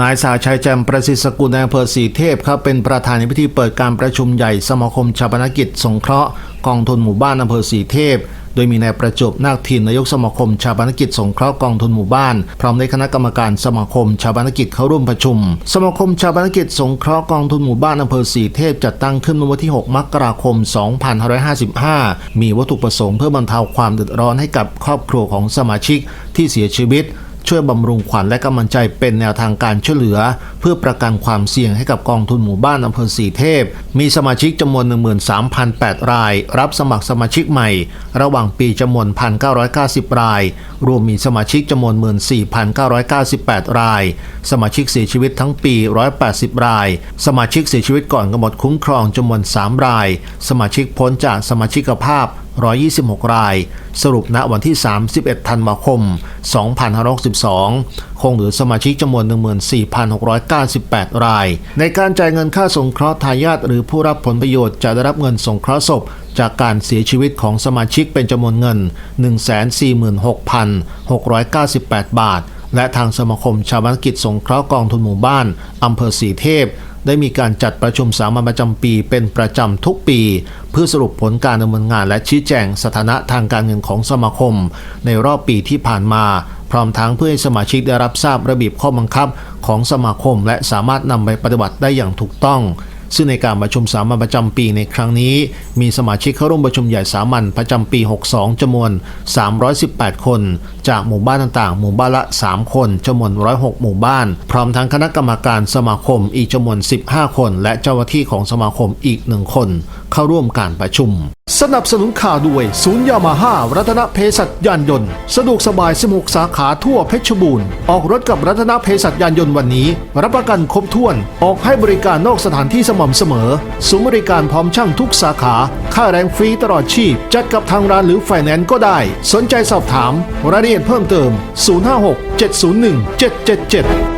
นายสาชัยแจ่มประสิทธิ์สกุลในอำเภอสีเทพครับเป็นประธานในพิธีเปิดการประชุมใหญ่สมาคมชาปนกิจ สงเคราะห์กองทุนหมู่บ้านอำเภอสีเทพ โดยมีนายประจบนาคทินนายกสมาคมชาปนกิจ สงเคราะห์กองทุนหมู่บ้านพร้อมในคณะกรรมการสมาคมชาปนกิจเข้าร่วมประชุม สมาคมชาปนกิจ สงเคราะห์กองทุนหมู่บ้านอำเภอสีเทพจัดตั้งขึ้นเมื่อวันที่ 6 มกราคม 2555 มีวัตถุประสงค์เพื่อบรรเทาความเดือดร้อนให้กับครอบครัวของสมาชิกที่เสียชีวิต ช่วยบำรุงขวัญและกำลังใจเป็นแนวทางการช่วยเหลือ เพื่อประกันความเสี่ยงให้กับกองทุนหมู่บ้านอำเภอสีเทพ มีสมาชิกจำนวน 13,008 ราย รับสมัครสมาชิกใหม่ ระหว่างปีจำนวน 1,990 ราย รวมมีสมาชิกจำนวน 14,998 ราย สมาชิกเสียชีวิตทั้งปี 180 ราย สมาชิกเสียชีวิตก่อนกำหนดคุ้มครองจำนวน 3 ราย สมาชิกพ้นจากสมาชิกภาพ 126 ราย สรุปณวันที่ 31 ธันวาคม 2562 คงเหลือสมาชิกจำนวน 14,698 ราย ในการจ่ายเงินค่าสงเคราะห์ทายาทหรือผู้รับผลประโยชน์จะได้รับเงินสงเคราะห์ศพจากการเสียชีวิตของสมาชิกเป็นจำนวนเงิน 146,698 บาท และทางสมาคมชาวบ้านกิจสงเคราะห์กองทุนหมู่บ้านอำเภอสีเทพ ได้มีการจัดประชุมสามัญประจำปีเป็นประจำทุกปี เพื่อสรุปผลการดำเนินงานและชี้แจงสถานะทางการเงินของสมาคม ในรอบปีที่ผ่านมา พร้อมทั้งเพื่อให้สมาชิกได้รับทราบระเบียบข้อบังคับของสมาคม และสามารถนำไปปฏิบัติได้อย่างถูกต้อง ซึ่งในการประชุมสามัญประจำปีในครั้งนี้ มีสมาชิกเข้าร่วมประชุมใหญ่สามัญประจำปี 62จำนวน 318 คน จากหมู่บ้านต่างๆ หมู่บ้านละ 3 คนจำนวน 106 หมู่บ้าน พร้อมทั้งคณะกรรมการสมาคมอีกจำนวน 15 คน และเจ้าหน้าที่ของสมาคมอีก 1 คน เข้าร่วมการประชุม สนับสนุนข่าวด้วยศูนย์ยามาฮ่ารัตนเพศัตยานยนต์ สะดวกสบาย 16 สาขาทั่วเพชรบูรณ์ ออกรถกับรัตนเพศัตยานยนต์วันนี้ รับประกันครบถ้วน ออกให้บริการนอกสถานที่สม่ำเสมอศูนย์บริการพร้อมช่างทุกสาขา ค่าแรงฟรีตลอดชีพ จัดกับทางร้านหรือไฟแนนซ์ก็ได้ สนใจสอบถาม รายละเอียดเพิ่มเติม 056 701 777